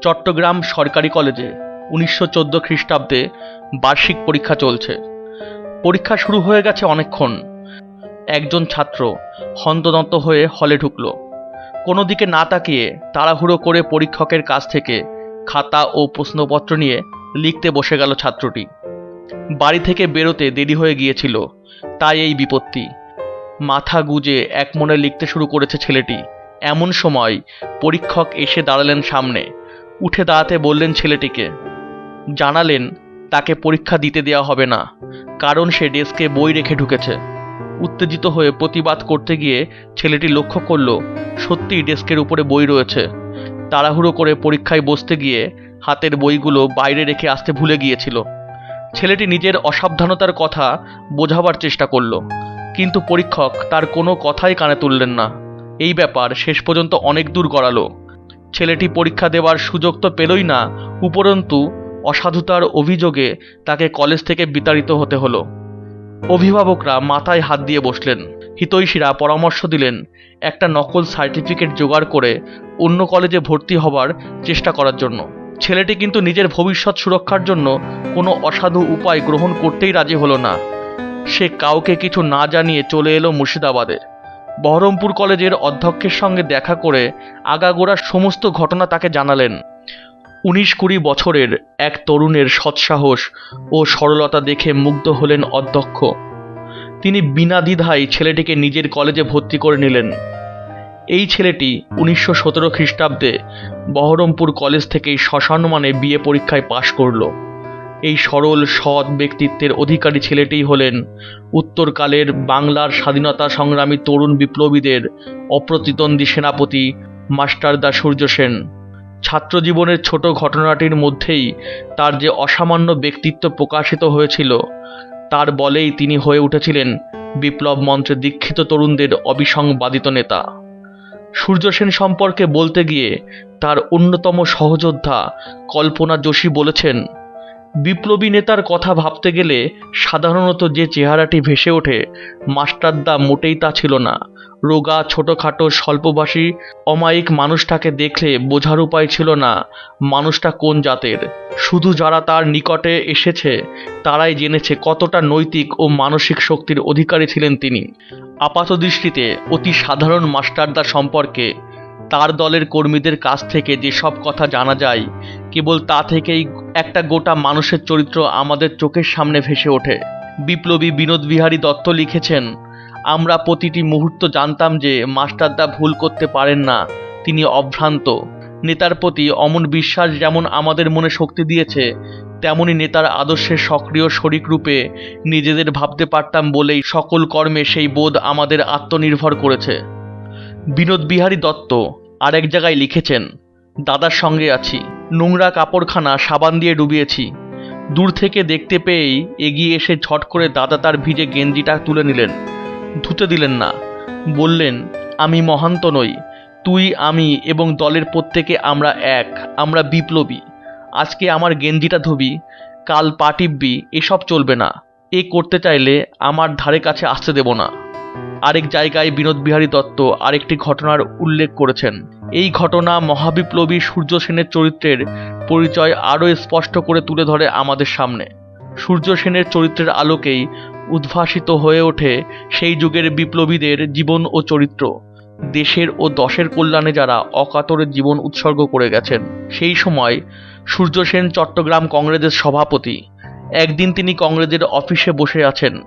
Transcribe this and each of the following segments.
চট্টগ্রাম সরকারি কলেজে উনিশশো চোদ্দ খ্রিস্টাব্দে বার্ষিক পরীক্ষা চলছে। পরীক্ষা শুরু হয়ে গেছে অনেকক্ষণ। একজন ছাত্র হন্তদন্ত হয়ে হলে ঢুকলো। কোনো দিকে না তাকিয়ে তাড়াহুড়ো করে পরীক্ষকের কাছ থেকে খাতা ও প্রশ্নপত্র নিয়ে লিখতে বসে গেল ছাত্রটি। বাড়ি থেকে বেরোতে দেরি হয়ে গিয়েছিল, তাই এই বিপত্তি। মাথা গুজে এক মনে লিখতে শুরু করেছে ছেলেটি। এমন সময় পরীক্ষক এসে দাঁড়ালেন সামনে। উঠে দাঁড়াতে বললেন ছেলেটিকে। জানালেন, তাকে পরীক্ষা দিতে দেওয়া হবে না, কারণ সে ডেস্কে বই রেখে ঢুকেছে। উত্তেজিত হয়ে প্রতিবাদ করতে গিয়ে ছেলেটি লক্ষ্য করল, সত্যিই ডেস্কের উপরে বই রয়েছে। তাড়াহুড়ো করে পরীক্ষায় বসতে গিয়ে হাতের বইগুলো বাইরে রেখে আসতে ভুলে গিয়েছিল। ছেলেটি নিজের অসাবধানতার কথা বোঝাবার চেষ্টা করল, কিন্তু পরীক্ষক তার কোনো কথাই কানে তুললেন না। এই ব্যাপার শেষ পর্যন্ত অনেক দূর গড়ালো। ছেলেটি পরীক্ষা দেওয়ার সুযোগ তো পেলই না, উপরন্তু অসাধুতার অভিযোগে তাকে কলেজ থেকে বিতাড়িত হতে হলো। অভিভাবকরা মাথায় হাত দিয়ে বসলেন। হিতৈষীরা পরামর্শ দিলেন, একটা নকল সার্টিফিকেট জোগাড় করে অন্য কলেজে ভর্তি হবার চেষ্টা করার জন্য। ছেলেটি কিন্তু নিজের ভবিষ্যৎ সুরক্ষার জন্য কোনো অসাধু উপায় গ্রহণ করতেই রাজি হলো না। সে কাউকে কিছু না জানিয়ে চলে এলো মুর্শিদাবাদে। বহরমপুর কলেজের অধ্যক্ষের সঙ্গে দেখা করে আগাগোড়া সমস্ত ঘটনা তাকে জানালেন। উনিশ কুড়ি বছরের এক তরুণের সৎসাহস ও সরলতা দেখে মুগ্ধ হলেন অধ্যক্ষ। তিনি বিনা দ্বিধায় ছেলেটিকে নিজের কলেজে ভর্তি করে নিলেন। এই ছেলেটি উনিশশো সতেরো খ্রিস্টাব্দে বহরমপুর কলেজ থেকেই শ্মশানমানে বিয়ে পরীক্ষায় পাশ করল। এই সরল, সৎ ব্যক্তিত্বের অধিকারী ছেলেটিই হলেন উত্তরকালের বাংলার স্বাধীনতা সংগ্রামী তরুণ বিপ্লবীদের অপ্রতিদ্বন্দ্বী সেনাপতি মাস্টারদা সূর্য সেন। ছাত্র জীবনের ছোট ঘটনাটির মধ্যেই তার যে অসামান্য ব্যক্তিত্ব প্রকাশিত হয়েছিল, তার বলেই তিনি হয়ে উঠেছিলেন বিপ্লব মন্ত্রে দীক্ষিত তরুণদের অবিসংবাদিত নেতা। সূর্য সেন সম্পর্কে বলতে গিয়ে তার অন্যতম সহযোদ্ধা কল্পনা যোশী বলেছেন বিপ্লবী নেতার কথা ভাবতে গেলে সাধারণত যে চেহারাটি ভেসে ওঠে মাস্টারদা মোটেই তা ছিল না। রোগা, ছোটোখাটো স্বল্পভাষী অমায়িক মানুষটাকে দেখলে বোঝার উপায় ছিল না, মানুষটা কোন জাতের। শুধু যারা তার নিকটে এসেছে, তারাই জেনেছে কতটা নৈতিক ও মানসিক শক্তির অধিকারী ছিলেন তিনি। আপাতদৃষ্টিতে অতি সাধারণ মাস্টারদা সম্পর্কে তার দলের কর্মীদের কাছ থেকে যেসব কথা জানা যায় কেবল তা থেকেই একটা গোটা মানুষের চরিত্র আমাদের চোখের সামনে ভেসে ওঠে। বিপ্লবী বিনোদ বিহারী দত্ত লিখেছেন, আমরা প্রতিটি মুহূর্ত জানতাম যে মাস্টারদা ভুল করতে পারেন না, তিনি অভ্রান্ত। নেতার প্রতি অমন বিশ্বাস যেমন আমাদের মনে শক্তি দিয়েছে, তেমনি নেতার আদর্শের সক্রিয় শরিক রূপে নিজেদের ভাবতে পারতাম বলেই সকল কর্মে সেই বোধ আমাদের আত্মনির্ভর করেছে। বিনোদ বিহারী দত্ত আরেক জায়গায় লিখেছেন দাদার সঙ্গে আছি। নোংরা কাপড়খানা সাবান দিয়ে ডুবিয়েছি। দূর থেকে দেখতে পেয়েই এগিয়ে এসে ঝট করে দাদা তার ভিজে গেঞ্জিটা তুলে নিলেন। ধুতে দিলেন না। বললেন, আমি মহান্ত নই। তুই, আমি এবং দলের প্রত্যেকে আমরা এক। আমরা বিপ্লবী। আজকে আমার গেঞ্জিটা ধুবি, কাল পা টিপবি, এসব চলবে না। এ করতে চাইলে আমার ধারে কাছে আসতে দেব না। আরেক জায়গায় বিনোদ বিহারী দত্ত আরেকটি ঘটনার উল্লেখ করেছেন। এই ঘটনা মহাবিপ্লবী সূর্য সেনের চরিত্রের পরিচয় আরও স্পষ্ট করে তুলে ধরে আমাদের সামনে। সূর্য সেনের চরিত্রের আলোকেই উদ্ভাসিত হয়ে ওঠে সেই যুগের বিপ্লবীদের জীবন ও চরিত্র। দেশের ও দশের কল্যাণে যারা অকাতরে জীবন উৎসর্গ করে গেছেন। সেই সময় সূর্য সেন চট্টগ্রাম কংগ্রেসের সভাপতি। একদিন তিনি কংগ্রেসের অফিসে বসে আছেন।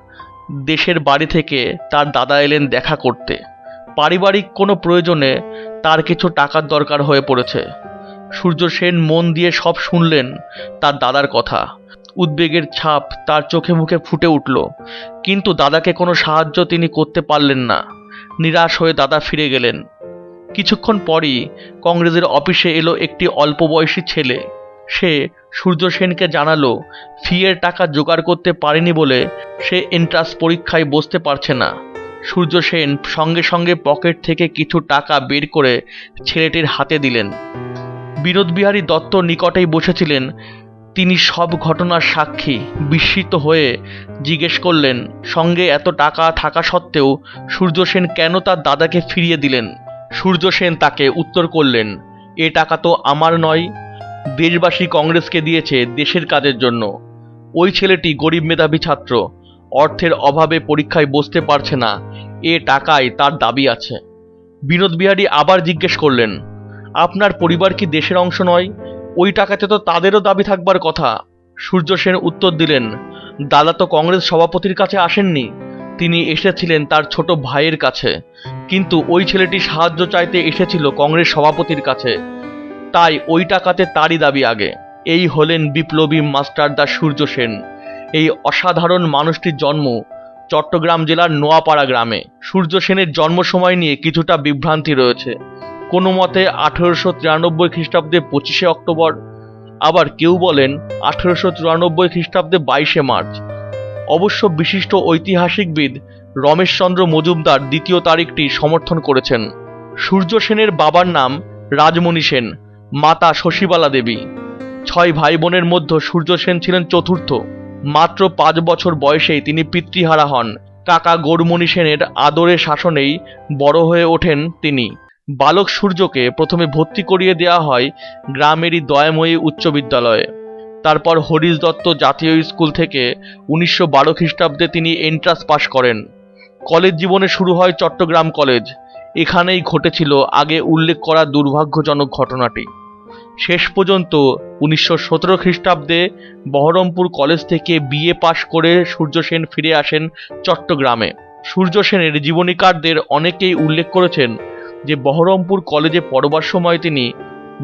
দেশের বাড়ি থেকে তার দাদা এলেন দেখা করতে। পারিবারিক কোনো প্রয়োজনে তার কিছু টাকার দরকার হয়ে পড়েছে। সূর্য সেন মন দিয়ে সব শুনলেন তার দাদার কথা। উদ্বেগের ছাপ তার চোখে মুখে ফুটে উঠল, কিন্তু দাদাকে কোনো সাহায্য তিনি করতে পারলেন না। নিরাশ হয়ে দাদা ফিরে গেলেন। কিছুক্ষণ পরই কংগ্রেসের অফিসে এলো একটি অল্প বয়সী ছেলে। সে সূর্য সেনকে জানালো, ফিয়ের টাকা জোগাড় করতে পারেনি বলে সে এন্ট্রান্স পরীক্ষায় বসতে পারছে না। সূর্য সেন সঙ্গে সঙ্গে পকেট থেকে কিছু টাকা বের করে ছেলেটির হাতে দিলেন। বিনোদ বিহারী দত্ত নিকটেই বসেছিলেন। তিনি সব ঘটনার সাক্ষী, বিস্মিত হয়ে জিজ্ঞেস করলেন, সঙ্গে এত টাকা থাকা সত্ত্বেও সূর্য সেন কেন তার দাদাকে ফিরিয়ে দিলেন? সূর্য সেন তাকে উত্তর করলেন, এ টাকা তো আমার নয় দেশবাসী কংগ্রেসকে দিয়েছে দেশের কাজের জন্য। ওই ছেলেটি গরিব মেধাবী ছাত্র, অর্থের অভাবে পরীক্ষায় বসতে পারছে না, এ টাকায় তার দাবি আছে। বিনোদ বিহারী আবার জিজ্ঞেস করলেন, আপনার পরিবার কি দেশের অংশ নয়? ওই টাকাতে তো তাদেরও দাবি থাকবার কথা। সূর্য সেন উত্তর দিলেন, দাদা তো কংগ্রেস সভাপতির কাছে আসেননি। তিনি এসেছিলেন তার ছোট ভাইয়ের কাছে। কিন্তু ওই ছেলেটি সাহায্য চাইতে এসেছিল কংগ্রেস সভাপতির কাছে। তাই ওই টাকাতে তারই দাবি আগে। এই হলেন বিপ্লবী মাস্টারদা সূর্য সেন। এই অসাধারণ মানুষটির জন্ম চট্টগ্রাম জেলার নোয়াপাড়া গ্রামে। সূর্য সেনের জন্ম সময় নিয়ে কিছুটা বিভ্রান্তি রয়েছে। কোনো মতে আঠেরোশো তিরানব্বই খ্রিস্টাব্দে পঁচিশে অক্টোবর, আবার কেউ বলেন আঠেরোশো চুরানব্বই খ্রিস্টাব্দে বাইশে মার্চ। অবশ্য বিশিষ্ট ঐতিহাসিকবিদ রমেশচন্দ্র মজুমদার দ্বিতীয় তারিখটি সমর্থন করেছেন। সূর্য সেনের বাবার নাম রাজমণি সেন। মাতা শশীবালা দেবী। ছয় ভাই বোনের মধ্যে সূর্য সেন ছিলেন চতুর্থ। মাত্র পাঁচ বছর বয়সেই তিনি পিতৃহারা হন। কাকা গৌরমণি সেনের আদরে শাসনেই বড় হয়ে ওঠেন তিনি। বালক সূর্যকে প্রথমে ভর্তি করিয়ে দেওয়া হয় গ্রামেরই দয়াময়ী উচ্চ বিদ্যালয়ে। তারপর হরিশ দত্ত জাতীয় স্কুল থেকে উনিশশো বারো খ্রিস্টাব্দে তিনি এন্ট্রান্স পাশ করেন। কলেজ জীবনে শুরু হয় চট্টগ্রাম কলেজ। এখানেই ঘটেছিল আগে উল্লেখ করা দুর্ভাগ্যজনক ঘটনাটি। শেষ পর্যন্ত উনিশশো সতেরো খ্রিস্টাব্দে বহরমপুর কলেজ থেকে বিএ পাশ করে সূর্য সেন ফিরে আসেন চট্টগ্রামে। সূর্য সেনের জীবনীকারদের অনেকেই উল্লেখ করেছেন যে বহরমপুর কলেজে পড়বার সময় তিনি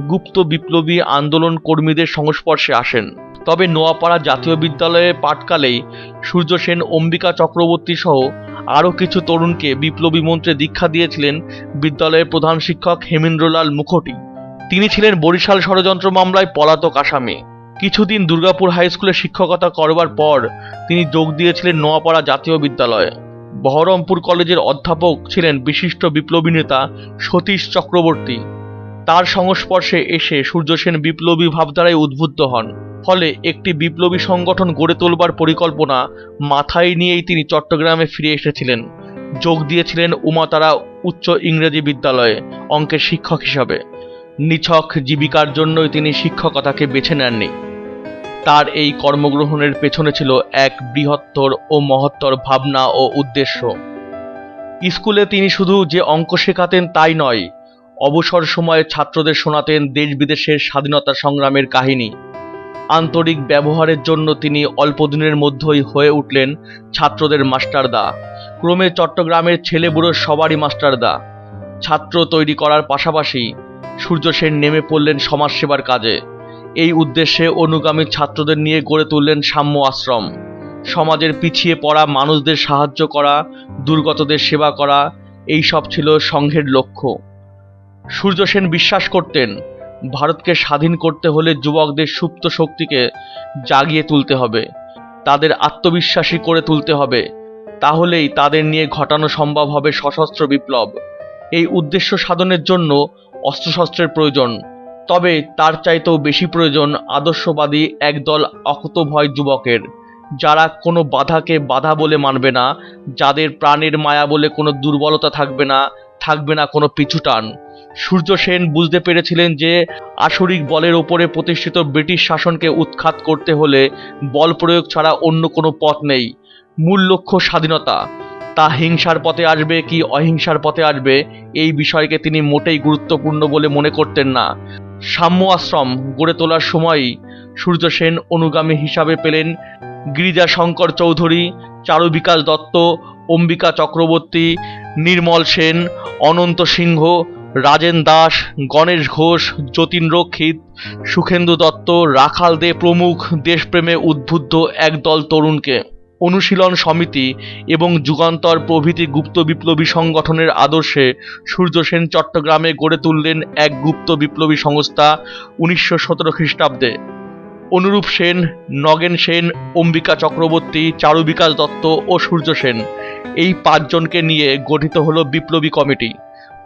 গুপ্ত বিপ্লবী আন্দোলন কর্মীদের সংস্পর্শে আসেন। তবে নোয়াপাড়া জাতীয় বিদ্যালয়ে পাঠকালেই সূর্য সেন অম্বিকা চক্রবর্তী সহ আরও কিছু তরুণকে বিপ্লবী মন্ত্রে দীক্ষা দিয়েছিলেন বিদ্যালয়ের প্রধান শিক্ষক হেমেন্দ্রলাল মুখোটি। তিনি ছিলেন বরিশাল ষড়যন্ত্র মামলায় পলাতক আসামি। কিছুদিন দুর্গাপুর হাই স্কুলে শিক্ষকতা করবার পর তিনি যোগ দিয়েছিলেন নোয়াপাড়া জাতীয় বিদ্যালয়ে। বহরমপুর কলেজের অধ্যাপক ছিলেন বিশিষ্ট বিপ্লবী নেতা সতীশ চক্রবর্তী। তার সংস্পর্শে এসে সূর্য সেন বিপ্লবী ভাবধারায় উদ্বুদ্ধ হন। ফলে একটি বিপ্লবী সংগঠন গড়ে তোলবার পরিকল্পনা মাথায় নিয়েই তিনি চট্টগ্রামে ফিরে এসেছিলেন। যোগ দিয়েছিলেন উমাতারা উচ্চ ইংরেজি বিদ্যালয়ে অঙ্কের শিক্ষক হিসাবে। নিছক জীবিকার জন্যই তিনি শিক্ষকতাকে বেছে নেননি। তার এই কর্মগ্রহণের পেছনে ছিল এক বৃহত্তর ও মহত্তর ভাবনা ও উদ্দেশ্য। স্কুলে তিনি শুধু যে অঙ্ক শেখাতেন তাই নয়, অবসর সময়ে ছাত্রদের শোনাতেন দেশ বিদেশের স্বাধীনতা সংগ্রামের কাহিনী। আন্তরিক ব্যবহারের জন্য তিনি অল্প দিনের মধ্যেই হয়ে উঠলেন ছাত্রদের মাস্টারদা। ক্রমে চট্টগ্রামের ছেলেবুড়ো সবারই মাস্টারদা। ছাত্র তৈরি করার পাশাপাশি সূর্য সেন নেমে পড়লেন সমাজসেবার কাজে। এই উদ্দেশ্যে অনুগামী ছাত্রদের নিয়ে গড়ে তুললেন সাম্য আশ্রম। সমাজের পিছিয়ে পড়া মানুষদের সাহায্য করা, দুর্গতদের সেবা করা, এই সব ছিল সংঘের লক্ষ্য। সূর্য সেন বিশ্বাস করতেন, ভারতকে স্বাধীন করতে হলে যুবকদের সুপ্ত শক্তিকে জাগিয়ে তুলতে হবে, তাদের আত্মবিশ্বাসী করে তুলতে হবে, তাহলেই তাদের নিয়ে ঘটানো সম্ভব হবে সশস্ত্র বিপ্লব। এই উদ্দেশ্য সাধনের জন্য অস্ত্রশস্ত্রের প্রয়োজন, তবে তার চাইতেও বেশি প্রয়োজন আদর্শবাদী একদল অকুতভয় যুবকের, যারা কোনো বাধাকে বাধা বলে মানবে না, যাদের প্রাণের মায়া বলে কোনো দুর্বলতা থাকবে না থাকবে না কোনো পিছুটান সূর্য সেন বুঝতে পেরেছিলেন যে আসরিক বলের ওপরে প্রতিষ্ঠিত ব্রিটিশ শাসনকে উৎখাত করতে হলে বল প্রয়োগ ছাড়া অন্য কোনো পথ নেই। মূল লক্ষ্য স্বাধীনতা। তা হিংসার পথে আসবে কি অহিংসার পথে আসবে? এই বিষয়কে তিনি মোটেই গুরুত্বপূর্ণ বলে মনে করতেন না। সাম্য আশ্রম গড়ে তোলার সময়ই সূর্য সেন অনুগামী হিসাবে পেলেন গিরিজা শঙ্কর চৌধুরী চারু বিকাশ দত্ত, অম্বিকা চক্রবর্তী, নির্মল সেন, অনন্ত সিংহ, রাজেন দাস, গণেশ ঘোষ যতীন রক্ষিত সুখেন্দু দত্ত, রাখাল দে প্রমুখ দেশপ্রেমে উদ্বুদ্ধ একদল তরুণকে। অনুশীলন সমিতি এবং যুগান্তর প্রভৃতি গুপ্ত বিপ্লবী সংগঠনের আদর্শে সূর্য সেন চট্টগ্রামে গড়ে তুললেন এক গুপ্ত বিপ্লবী সংস্থা উনিশশো সতেরো খ্রিস্টাব্দে। অনুরূপ সেন, নগেন সেন, অম্বিকা চক্রবর্তী চারু বিকাশ দত্ত ও সূর্য সেন এই পাঁচজনকে নিয়ে গঠিত হল বিপ্লবী কমিটি।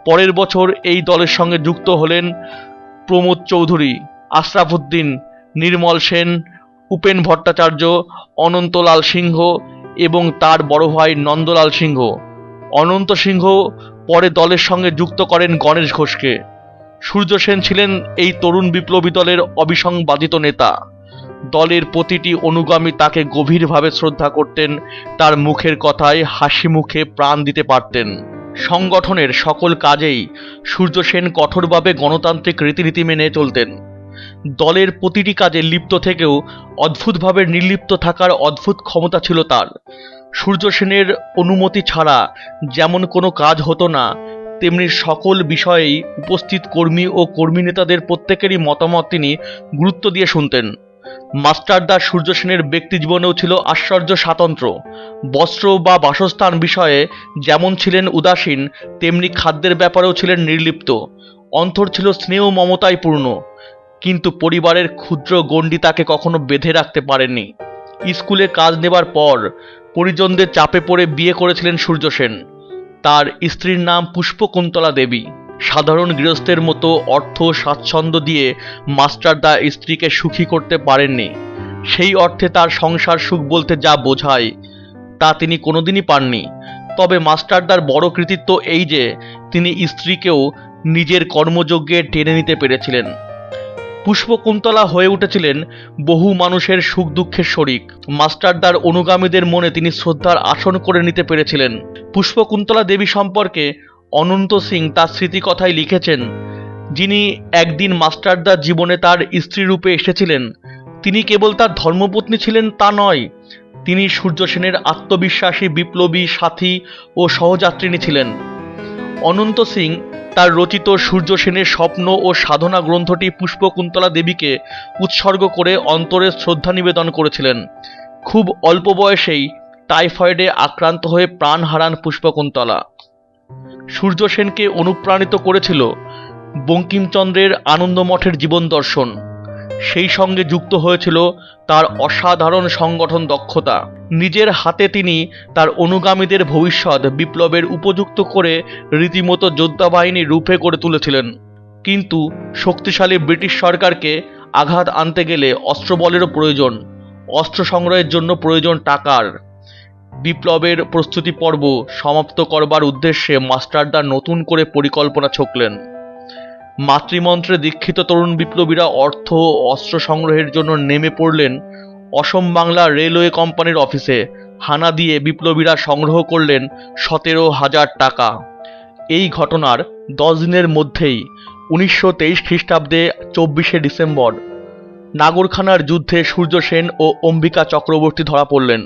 পরের বছর এই দলের সঙ্গে যুক্ত হলেন প্রমোদ চৌধুরী, আশরাফুদ্দিন, নির্মল সেন উপেন ভট্টাচার্য, অনন্তলাল সিংহ এবং তার বড় ভাই নন্দলাল সিংহ। অনন্ত সিংহ পরে দলের সঙ্গে যুক্ত করেন গণেশ ঘোষকে। সূর্য সেন ছিলেন এই তরুণ বিপ্লবী দলের অবিসংবাদিত নেতা। দলের প্রতিটি অনুগামী তাকে গভীরভাবে শ্রদ্ধা করতেন, তার মুখের কথায় হাসি মুখে প্রাণ দিতে পারতেন। সংগঠনের সকল কাজেই সূর্য সেন কঠোরভাবে গণতান্ত্রিক রীতিনীতি মেনে চলতেন। দলের প্রতিটি কাজে লিপ্ত থেকেও অদ্ভুতভাবে নির্লিপ্ত থাকার অদ্ভুত ক্ষমতা ছিল তার। সূর্য সেনের অনুমতি ছাড়া যেমন কোনো কাজ হতো না, তেমনি সকল বিষয়েই উপস্থিত কর্মী ও কর্মী নেতাদের প্রত্যেকেরই মতামত তিনি গুরুত্ব দিয়ে শুনতেন। মাস্টারদা সূর্য সেনের ব্যক্তি জীবনেও ছিল আশ্চর্য স্বাতন্ত্র্য। বস্ত্র বা বাসস্থান বিষয়ে যেমন ছিলেন উদাসীন, তেমনি খাদ্যের ব্যাপারেও ছিলেন নির্লিপ্ত। অন্তর ছিল স্নেহ মমতায় পূর্ণ। কিন্তু পরিবারের ক্ষুদ্র গণ্ডি তাকে কখনো বেঁধে রাখতে পারেনি স্কুলে কাজ নেবার পর পরিজনদের চাপে পড়ে বিয়ে করেছিলেন সূর্য সেন। তার স্ত্রীর নাম পুষ্পকুন্তলা দেবী। সাধারণ গৃহস্থের মতো অর্থ স্বাচ্ছন্দ্য দিয়ে মাস্টারদা স্ত্রীকে সুখী করতে পারেননি। সেই অর্থে তার সংসার সুখ বলতে যা বোঝায়, তা তিনি কোনোদিনই পাননি। তবে মাস্টারদার বড় কৃতিত্ব এই যে, তিনি স্ত্রীকেও নিজের কর্মযজ্ঞে টেনে নিতে পেরেছিলেন। পুষ্পকুন্তলা হয়ে উঠেছিলেন বহু মানুষের সুখ দুঃখের শরিক। মাস্টারদার অনুগামীদের মনে তিনি শ্রদ্ধার আসন করে নিতে পেরেছিলেন। পুষ্পকুন্তলা দেবী সম্পর্কে অনন্ত সিং তার স্মৃতিকথায় লিখেছেন, যিনি একদিন মাস্টারদার জীবনে তার স্ত্রী রূপে এসেছিলেন, তিনি কেবল তার ধর্মপত্নী ছিলেন তা নয়, তিনি সূর্য সেনের আত্মবিশ্বাসী বিপ্লবী সাথী ও সহযাত্রিনী ছিলেন। অনন্ত সিং তার রচিত সূর্য সেনের স্বপ্ন ও সাধনা গ্রন্থটি পুষ্পকুন্তলা দেবীকে উৎসর্গ করে অন্তরে শ্রদ্ধা নিবেদন করেছিলেন। খুব অল্প বয়সেই টাইফয়েডে আক্রান্ত হয়ে প্রাণ হারান পুষ্পকুন্তলা। সূর্য সেনকে অনুপ্রাণিত করেছিল বঙ্কিমচন্দ্রের আনন্দমঠের জীবন দর্শন। সেই সঙ্গে যুক্ত হয়েছিল তার অসাধারণ সংগঠন দক্ষতা। নিজের হাতে তিনি তার অনুগামীদের ভবিষ্যৎ বিপ্লবের উপযুক্ত করে রীতিমতো যোদ্ধা বাহিনী রূপে করে তুলেছিলেন। কিন্তু শক্তিশালী ব্রিটিশ সরকারকে আঘাত আনতে গেলে অস্ত্রবলেরও প্রয়োজন। অস্ত্র সংগ্রহের জন্য প্রয়োজন টাকার। বিপ্লবের প্রস্তুতি পর্ব সমাপ্ত করবার উদ্দেশ্যে মাস্টারদা নতুন করে পরিকল্পনা ছকলেন। মাতৃমন্ত্রে দীক্ষিত তরুণ বিপ্লবীরা অর্থ ও অস্ত্র সংগ্রহের জন্য নেমে পড়লেন অসম বাংলা রেলওয়ে কোম্পানির অফিসে হানা দিয়ে বিপ্লবীরা সংগ্রহ করলেন সতেরো হাজার টাকা। এই ঘটনার দশ দিনের মধ্যেই উনিশশো তেইশ খ্রিস্টাব্দে চব্বিশে ডিসেম্বর নাগরখানার যুদ্ধে সূর্য সেন ও অম্বিকা চক্রবর্তী ধরা পড়লেন।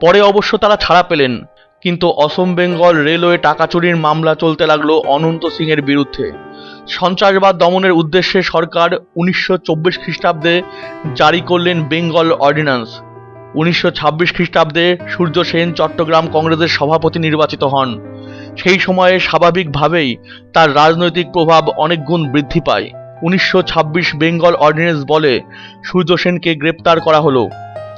পরে অবশ্য তারা ছাড়া পেলেন, কিন্তু অসম বেঙ্গল রেলওয়ে টাকা চুরির মামলা চলতে লাগল অনন্ত সিংয়ের বিরুদ্ধে। সন্ত্রাসবাদ দমনের উদ্দেশ্যে সরকার উনিশশো চব্বিশ খ্রিস্টাব্দে জারি করলেন বেঙ্গল অর্ডিন্যান্স। উনিশশো ছাব্বিশ খ্রিস্টাব্দে সূর্য সেন চট্টগ্রাম কংগ্রেসের সভাপতি নির্বাচিত হন। সেই সময়ে স্বাভাবিকভাবেই তার রাজনৈতিক প্রভাব অনেক গুণ বৃদ্ধি পায়। উনিশশো ছাব্বিশ বেঙ্গল অর্ডিন্যান্স বলে সূর্য সেনকে গ্রেপ্তার করা হলো।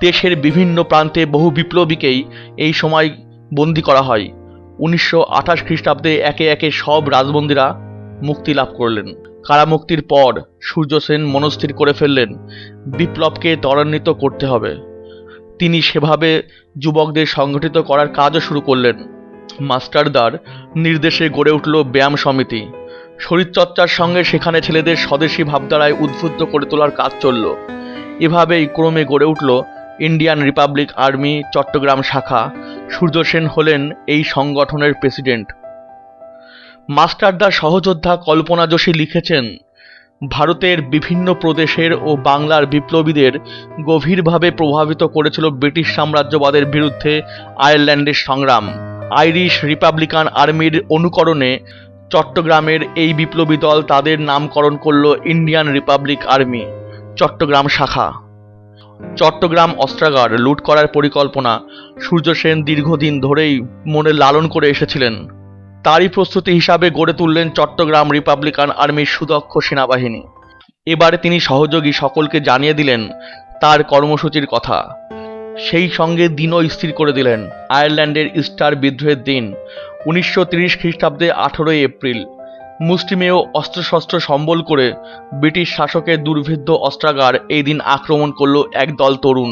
দেশের বিভিন্ন প্রান্তে বহু বিপ্লবীকেই এই সময় বন্দী করা হয়। উনিশশো আঠাশ খ্রিস্টাব্দে একে একে সব রাজবন্দীরা মুক্তি লাভ করলেন। কারামুক্তির পর সূর্য সেন মনস্থির করে ফেললেন। বিপ্লবকে ত্বরান্বিত করতে হবে। তিনি সেভাবে যুবকদের সংগঠিত করার কাজও শুরু করলেন। মাস্টারদার নির্দেশে গড়ে উঠল ব্যায়াম সমিতি। শরীরচর্চার সঙ্গে সেখানে ছেলেদের স্বদেশী ভাবধারায় উদ্বুদ্ধ করে তোলার কাজ চলল। এভাবেই ক্রমে গড়ে উঠল ইন্ডিয়ান রিপাবলিক আর্মি চট্টগ্রাম শাখা। সূর্য সেন হলেন এই সংগঠনের প্রেসিডেন্ট। মাস্টারদা সহযোদ্ধা কল্পনা যোশী লিখেছেন, ভারতের বিভিন্ন প্রদেশের ও বাংলার বিপ্লবীদের গভীরভাবে প্রভাবিত করেছিল ব্রিটিশ সাম্রাজ্যবাদের বিরুদ্ধে আয়ারল্যান্ডের সংগ্রাম। আইরিশ রিপাবলিকান আর্মির অনুকরণে চট্টগ্রামের এই বিপ্লবী দল তাদের নামকরণ করল ইন্ডিয়ান রিপাবলিক আর্মি, চট্টগ্রাম শাখা। চট্টগ্রাম অস্ত্রাগার লুট করার পরিকল্পনা সূর্য সেন দীর্ঘদিন ধরেই মনে লালন করে এসেছিলেন। তারই প্রস্তুতি হিসাবে গড়ে তুললেন চট্টগ্রাম রিপাবলিকান আর্মির সুদক্ষ সেনাবাহিনী। এবারে তিনি সহযোগী সকলকে জানিয়ে দিলেন তার কর্মসূচির কথা। সেই সঙ্গে দিনও স্থির করে দিলেন আয়ারল্যান্ডের ইস্টার বিদ্রোহের দিন, উনিশশো তিরিশ খ্রিস্টাব্দে আঠেরোই এপ্রিল। মুষ্টিমেয় অস্ত্রশস্ত্র সম্বল করে ব্রিটিশ শাসকের দুর্ভেদ্য অস্ত্রাগার এই দিন আক্রমণ করল একদল তরুণ।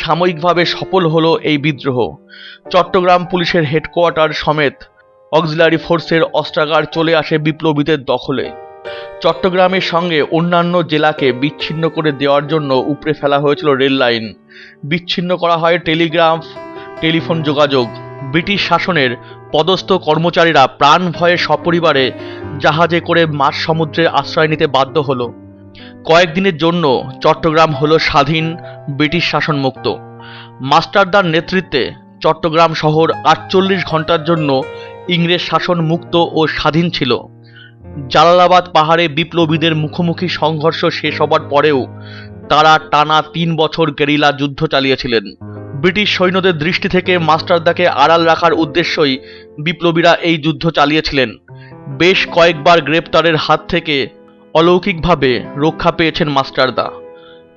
সাময়িকভাবে সফল হলো এই বিদ্রোহ। চট্টগ্রাম পুলিশের হেডকোয়ার্টার সমেত অক্সিলারি ফোর্সের অস্ত্রাগার চলে আসে বিপ্লবীদের দখলে। চট্টগ্রামের সঙ্গে অন্যান্য জেলাকে বিচ্ছিন্ন করে দেওয়ার জন্য উপড়ে ফেলা হয়েছিল রেল লাইন। বিচ্ছিন্ন করা হয় টেলিগ্রাফ টেলিফোন যোগাযোগ। ব্রিটিশ শাসনের পদস্থ কর্মচারীরা প্রাণ ভয়ে সপরিবারে জাহাজে করে মাঝ সমুদ্রে আশ্রয় নিতে বাধ্য হলো। কয়েকদিনের জন্য চট্টগ্রাম হলো স্বাধীন, ব্রিটিশ শাসনমুক্ত। মাস্টারদার নেতৃত্বে চট্টগ্রাম শহর আটচল্লিশ ঘণ্টার জন্য ইংরেজ শাসন মুক্ত ও স্বাধীন ছিল। জালালাবাদ পাহাড়ে বিপ্লবীদের মুখোমুখি সংঘর্ষ শেষ হবার পরেও তারা টানা তিন বছর গেরিলা যুদ্ধ চালিয়েছিলেন। ব্রিটিশ সৈন্যদের দৃষ্টি থেকে মাস্টারদাকে আড়াল রাখার উদ্দেশ্যই বিপ্লবীরা এই যুদ্ধ চালিয়েছিলেন। বেশ কয়েকবার গ্রেপ্তারের হাত থেকে অলৌকিকভাবে রক্ষা পেয়েছেন মাস্টারদা।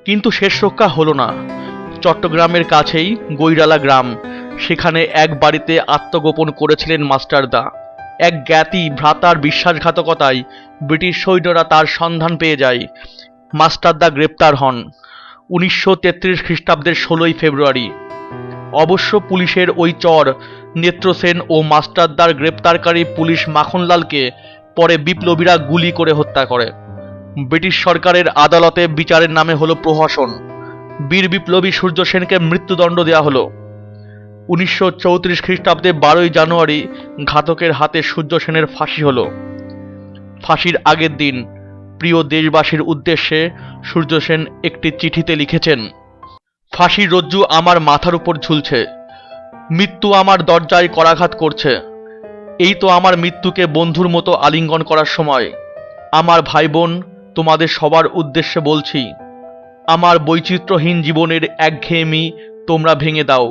কিন্তু শেষ রক্ষা হলো না। চট্টগ্রামের কাছেই গৈরালা গ্রাম সেখানে এক বাড়িতে আত্মগোপন করেছিলেন মাস্টারদা এক জ্ঞাতি ভ্রাতার বিশ্বাসঘাতকতায় ব্রিটিশ সৈন্যরা তার সন্ধান পেয়ে যায়। মাস্টারদা গ্রেপ্তার হন উনিশশো তেত্রিশ খ্রিস্টাব্দের ষোলোই ফেব্রুয়ারি। অবশ্য পুলিশের ওই চর নেত্রসেন ও মাস্টারদার গ্রেপ্তারকারী পুলিশ মাখনলালকে পরে বিপ্লবীরা গুলি করে হত্যা করে। ব্রিটিশ সরকারের আদালতে বিচারের নামে হলো প্রহসন। বীর বিপ্লবী সূর্য সেনকে মৃত্যুদণ্ড দেওয়া হলো। উনিশশো চৌত্রিশ খ্রিস্টাব্দে বারোই জানুয়ারি ঘাতকের হাতে সূর্য সেনের ফাঁসি হলো। ফাঁসির আগের দিন প্রিয় দেশবাসীর উদ্দেশ্যে সূর্য সেন একটি চিঠিতে লিখেছেন, ফাঁসির রজ্জু আমার মাথার উপর ঝুলছে, মৃত্যু আমার দরজায় করাঘাত করছে। এই তো আমার মৃত্যুকে বন্ধুর মতো আলিঙ্গন করার সময়। আমার ভাই বোন তোমাদের সবার উদ্দেশ্যে বলছি, আমার বৈচিত্র্যহীন জীবনের একঘেয়েমি তোমরা ভেঙে দাও।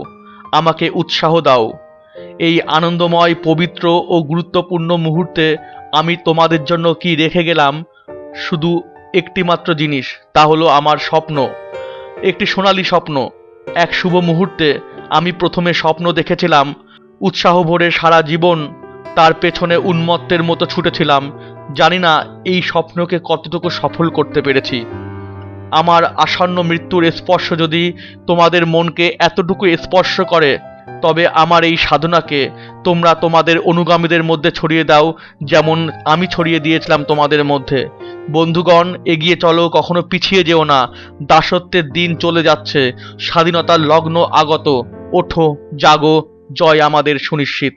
আমাকে উৎসাহ দাও। এই আনন্দময়, পবিত্র ও গুরুত্বপূর্ণ মুহূর্তে আমি তোমাদের জন্য কি রেখে গেলাম, শুধু একটিমাত্র জিনিস, তা হলো আমার স্বপ্ন। একটি সোনালি স্বপ্ন। এক শুভ মুহূর্তে আমি প্রথমে স্বপ্ন দেখেছিলাম, উৎসাহ ভরে সারা জীবন তার পেছনে উন্মত্তের মতো ছুটেছিলাম। জানি না এই স্বপ্নকে কতটুকু সফল করতে পেরেছি। আমার আসন্ন মৃত্যুর স্পর্শ যদি তোমাদের মনকে এতটুকু স্পর্শ করে, তবে আমার এই সাধনাকে তোমরা তোমাদের অনুগামীদের মধ্যে ছড়িয়ে দাও যেমন আমি ছড়িয়ে দিয়েছিলাম তোমাদের মধ্যে। বন্ধুগণ, এগিয়ে চলো, কখনো পিছিয়ে যেও না। দাসত্বের দিন চলে যাচ্ছে, স্বাধীনতার লগ্ন আগত। ওঠো, জাগো, জয় আমাদের সুনিশ্চিত।